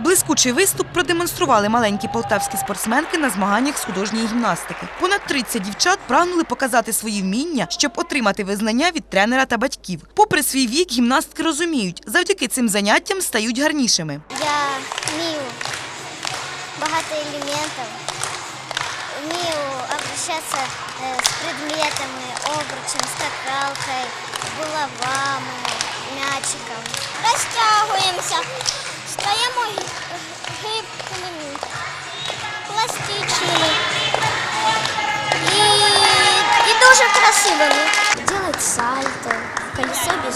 Блискучий виступ продемонстрували маленькі полтавські спортсменки на змаганнях з художньої гімнастики. Понад 30 дівчат прагнули показати свої вміння, щоб отримати визнання від тренера та батьків. Попри свій вік, гімнастки розуміють, завдяки цим заняттям стають гарнішими. Я вмію багато елементів, вмію обращатися е, з предметами, обручем, скакалкою, булавами, м'ячиком. Розтягуємося, стаємо гибкими, пластичними і, і дуже красивими. Делать сальто, колесо без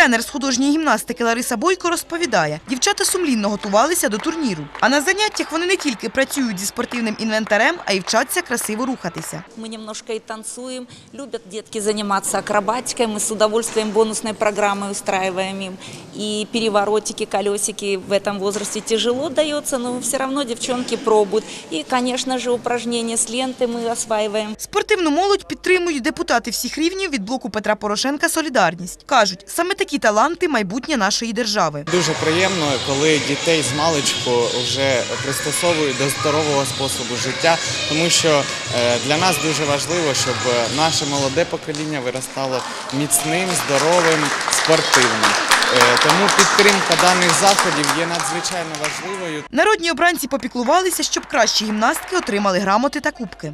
Тренер з художньої гімнастики Лариса Бойко розповідає, дівчата сумлінно готувалися до турніру. А на заняттях вони не тільки працюють зі спортивним інвентарем, а й вчаться красиво рухатися. Мы немножко и танцуем. Любят детки заниматься акробатикой. Мы с удовольствием бонусной программой устраиваем им. И переворотики, колесики в этом возрасте тяжело дается, но все равно девчонки пробуют. И, конечно же, упражнения с лентой мы осваиваем. Спортивну молодь підтримують депутати всіх рівнів від блоку Петра Порошенка Солідарність. Кажуть, саме такі таланти майбутнє нашої держави. Дуже приємно, коли дітей з маличку вже пристосовують до здорового способу життя, тому що е, для нас дуже важливо, щоб наше молоде покоління виростало міцним, здоровим, спортивним. Е, Тому підтримка даних заходів є надзвичайно важливою. Народні обранці попіклувалися, щоб кращі гімнастки отримали грамоти та кубки.